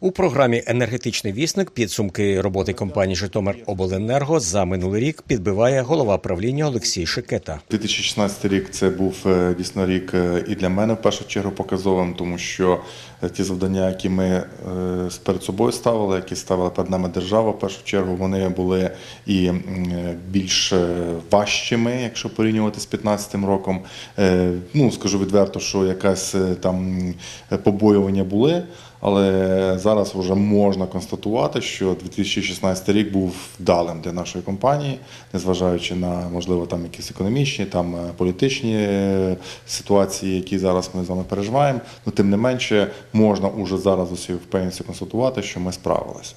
У програмі Енергетичний вісник підсумки роботи компанії Житомир Обленерго за минулий рік підбиває голова правління Олексій Шикета. 2016 рік це був е, дійсно рік е, і для мене в першу чергу показовим, тому що е, ті завдання, які ми перед собою ставили, які ставила перед нами держава, в першу чергу вони були і більш важчими, якщо порівнювати з 2015 роком. Ну скажу відверто, що якась там побоювання були. Але зараз вже можна констатувати, що 2016 рік був вдалим для нашої компанії, незважаючи на можливо там якісь економічні, там е, політичні е, ситуації, які зараз ми з вами переживаємо. Ну тим не менше, можна уже зараз усі впевненості констатувати, що ми справилися.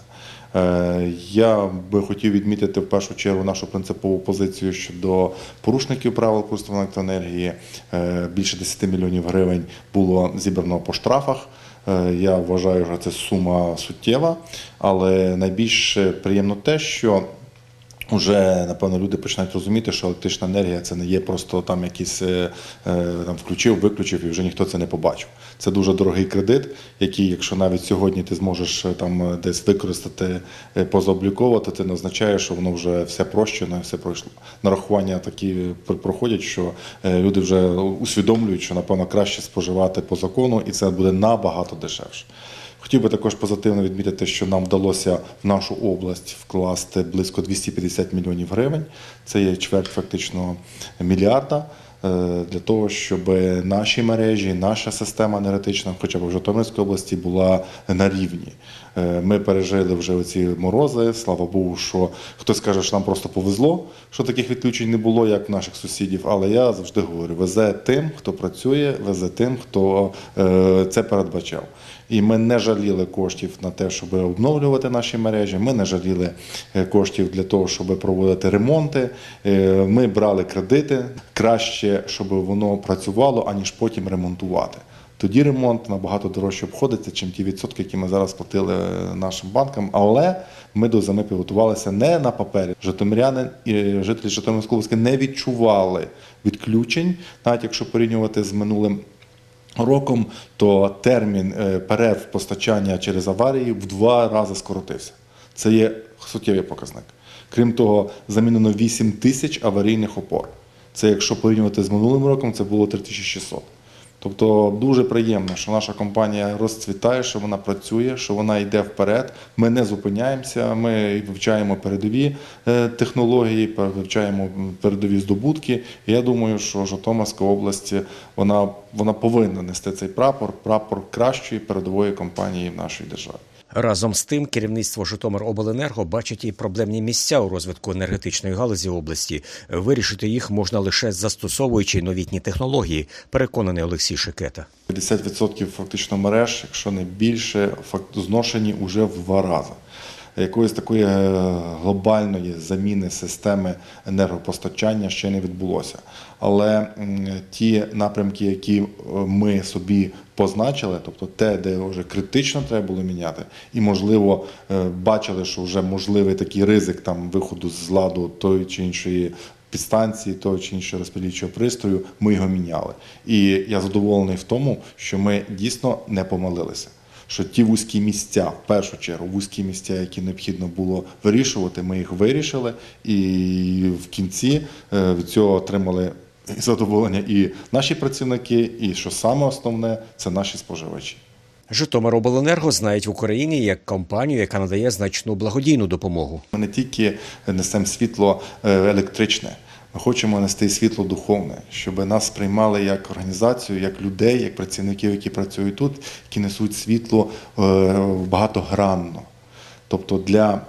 Е, Я би хотів відмітити в першу чергу нашу принципову позицію щодо порушників правил користування електроенергії. Більше 10 мільйонів гривень було зібрано по штрафах. Е, Я вважаю, що це сума суттєва, але найбільш приємно те, що Уже напевно люди починають розуміти, що електрична енергія це не є просто там якийсь е, е, там включив, виключив і вже ніхто це не побачив. Це дуже дорогий кредит, який, якщо навіть сьогодні ти зможеш е, там десь використати е, позаобліковувати, це не означає, що воно вже все прощено все пройшло. Нарахування такі проходять, що люди вже усвідомлюють, що напевно краще споживати по закону, і це буде набагато дешевше. Хотів би також позитивно відмітити, що нам вдалося в нашу область вкласти близько 250 мільйонів гривень. Це є чверть фактично мільярда. е, Для того, щоб наші мережі, наша система енергетична, хоча б в Житомирській області, була на рівні. Е, Ми пережили вже оці морози. Слава Богу, що хтось каже, що нам просто повезло, що таких відключень не було, як в наших сусідів. Але я завжди говорю: везе тим, хто працює, везе тим, хто е, це передбачав. І ми не жаліли коштів на те, щоб обновлювати наші мережі. Ми не жаліли е, коштів для того, щоб проводити ремонти. Е, Ми брали кредити краще, щоб воно працювало, аніж потім ремонтувати. Тоді ремонт набагато дорожче обходиться, чим ті відсотки, які ми зараз платили е, нашим банкам. Але ми до зими підготувалися не на папері. Житомиряни і жителі Житомирської області не відчували відключень, навіть якщо порівнювати з минулим роком, то термін е, перерв постачання через аварії в два рази скоротився. Це є суттєвий показник. Крім того, замінено 8 тисяч аварійних опор. Це якщо порівнювати з минулим роком, це було 3600. Тобто дуже приємно, що наша компанія розцвітає, що вона працює, що вона йде вперед. Ми не зупиняємося, ми вивчаємо передові е, технології, вивчаємо передові здобутки. І я думаю, що Житомирська область вона, вона повинна нести цей прапор, прапор кращої передової компанії в нашій державі. Разом з тим, керівництво Житомиробленерго бачить і проблемні місця у розвитку енергетичної галузі області. Вирішити їх можна лише застосовуючи новітні технології, переконаний Олексій Шикета. 50% фактично мереж, якщо не більше, зношені вже в два рази. Якоїсь такої е, глобальної заміни системи енергопостачання ще не відбулося. Але ті напрямки, які е, ми собі позначили, тобто те, де вже критично треба було міняти, і можливо е, бачили, що вже можливий такий ризик там виходу з ладу тої чи іншої підстанції того чи іншого розподільчого пристрою, ми його міняли. І я задоволений в тому, що ми дійсно не помилилися. Що ті вузькі місця, в першу чергу, вузькі місця, які необхідно було вирішувати, ми їх вирішили, і в кінці е, від цього отримали задоволення і наші працівники, і що саме основне, це наші споживачі. Житомиробленерго знають в Україні як компанію, яка надає значну благодійну допомогу. Ми не тільки несемо світло е, електричне, ми хочемо нести світло духовне, щоб нас сприймали як організацію, як людей, як працівників, які працюють тут, які несуть світло е, багатогранно. Тобто для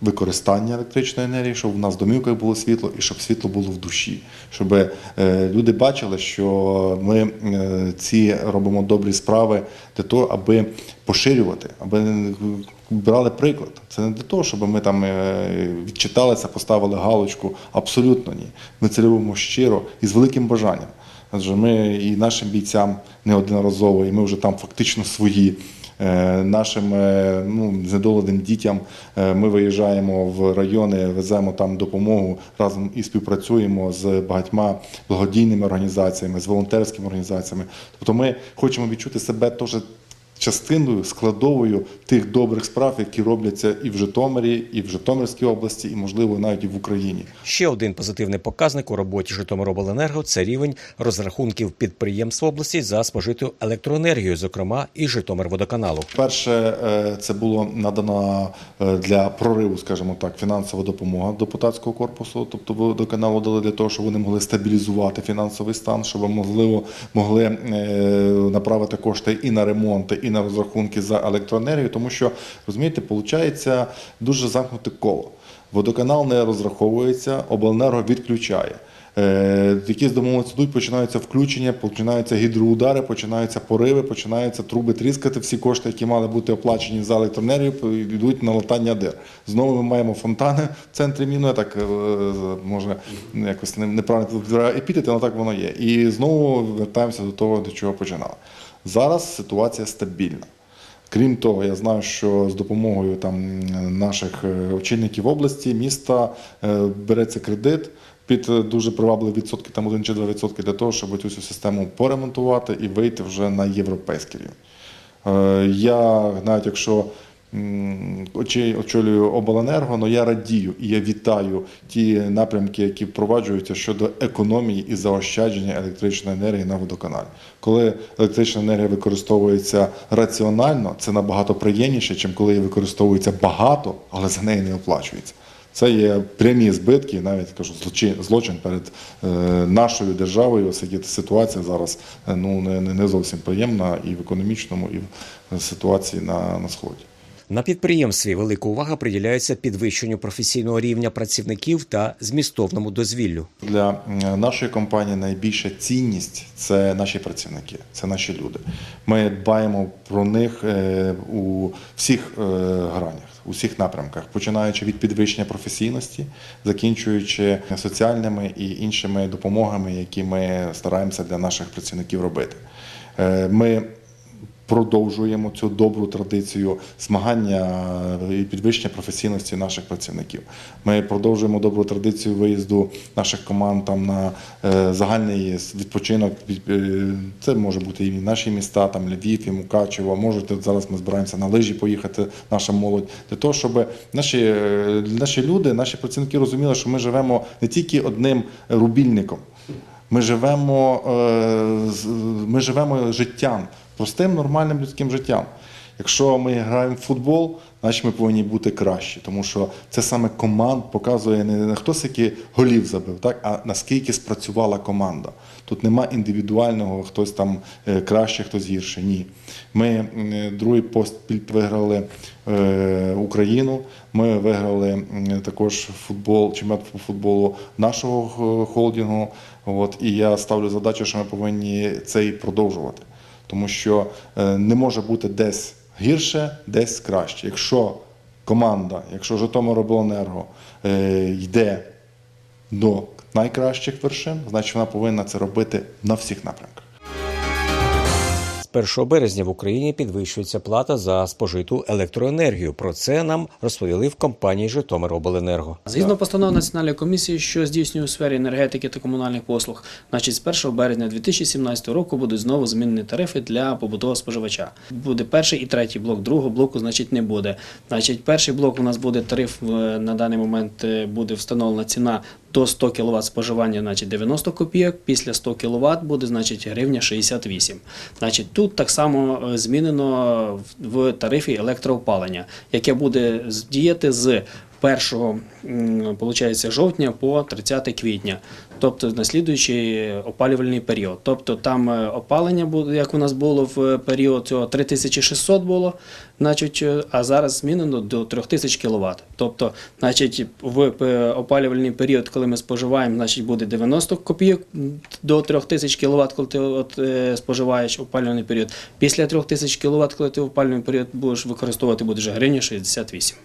використання електричної енергії, щоб в нас в домівках було світло і щоб світло було в душі, щоб е, люди бачили, що ми е, ці робимо добрі справи для того, аби поширювати, аби брали приклад. Це не для того, щоб ми там е, відчиталися, поставили галочку. Абсолютно ні. Ми це робимо щиро і з великим бажанням. Адже ми і нашим бійцям неодноразово, і ми вже там фактично свої. Е, Нашим е, ну, знедоленим дітям е, ми виїжджаємо в райони, веземо там допомогу разом і співпрацюємо з багатьма благодійними організаціями, з волонтерськими організаціями. Тобто ми хочемо відчути себе теж частиною, складовою тих добрих справ, які робляться і в Житомирі, і в Житомирській області, і можливо навіть і в Україні. Ще один позитивний показник у роботі Житомиробленерго – це рівень розрахунків підприємств області за спожиту електроенергію, зокрема і Житомирводоканалу. Перше, е, це було надано е, для прориву, скажімо так, фінансова допомога депутатського корпусу, тобто водоканалу дали для того, щоб вони могли стабілізувати фінансовий стан, щоб можливо могли е, направити кошти і на ремонти, і на розрахунки за електроенергію, тому що розумієте, виходить дуже замкнуте коло. Водоканал не розраховується, обленерго відключає. Е, Якісь домовленості йдуть, починаються включення, починаються гідроудари, починаються пориви, починаються труби тріскати. Всі кошти, які мали бути оплачені за електроенергію, йдуть на латання дир. Знову ми маємо фонтани в центрі міну. Я так е, може якось неправильно епітети, але так воно є. І знову вертаємося до того, до чого починали. Зараз ситуація стабільна. Крім того, я знаю, що з допомогою там наших е, очільників області, міста е, береться кредит під е, дуже привабливі відсотки, там 1 чи 2 відсотки для того, щоб цю систему поремонтувати і вийти вже на європейський рівень. Я навіть якщо очолюю обленерго, але я радію і я вітаю ті напрямки, які впроваджуються щодо економії і заощадження електричної енергії на водоканалі. Коли електрична енергія використовується раціонально, це набагато приємніше, ніж коли її використовується багато, але за неї не оплачується. Це є прямі збитки, навіть кажу, злочин, злочин перед е, нашою державою. Оскільки ситуація зараз е, ну не не зовсім приємна і в економічному, і в ситуації на, на сході. На підприємстві велика увага приділяється підвищенню професійного рівня працівників та змістовному дозвіллю. Для нашої компанії найбільша цінність це наші працівники, це наші люди. Ми дбаємо про них е, у всіх е, гранях, у всіх напрямках, починаючи від підвищення професійності, закінчуючи соціальними і іншими допомогами, які ми стараємося для наших працівників робити. Е, Ми продовжуємо цю добру традицію змагання і підвищення професійності наших працівників. Ми продовжуємо добру традицію виїзду наших команд там на е, загальний відпочинок. Е, Це може бути і наші міста, там Львів, і Мукачево. Можуть от зараз ми збираємося на лижі поїхати, наша молодь, для того, щоб наші, е, наші люди, наші працівники розуміли, що ми живемо не тільки одним рубільником. Ми живемо, е, ми живемо життям, простим нормальним людським життям. Якщо ми граємо в футбол, значить ми повинні бути кращі, тому що це саме команд показує не не хто скільки голів забив, так, а наскільки спрацювала команда. Тут нема індивідуального, хтось там е, краще, хтось гірше. Ні. Ми другий поспіль виграли е, Україну. Ми виграли також футбол, чемпіонат по футболу нашого холдингу. От, і я ставлю задачу, що ми повинні це і продовжувати. Тому що е, не може бути десь гірше, десь краще. Якщо команда, якщо Житомиробленерго е, йде до найкращих вершин, значить вона повинна це робити на всіх напрямках. З 1 березня в Україні підвищується плата за спожиту електроенергію. Про це нам розповіли в компанії Житомиробленерго. Згідно постанови Національної комісії, що здійснює у сфері енергетики та комунальних послуг, значить з 1 березня 2017 року будуть знову змінені тарифи для побутового споживача. Буде перший і третій блок, другого блоку, значить, не буде. Значить, перший блок у нас буде тариф на даний момент е, буде встановлена ціна до 100 кВт споживання, значить 90 копійок. Після 100 кВт буде, значить, гривня 68. Значить, тут так само е, змінено в тарифі електроопалення, яке буде діяти з 1 получається, жовтня по 30 квітня, тобто на слідуючий опалювальний період. Тобто там е, опалення буде, як у нас було в період цього 3600 було, значить, е, а зараз змінено до 3000 кВт. Тобто, значить, в опалювальний період, коли ми споживаємо, значить буде 90 копійок до 3000 кВт, коли ти от, е, споживаєш опалювальний період. Після 3000 кВт, коли ти в опалювальний період будеш використовувати, буде вже гривня 68.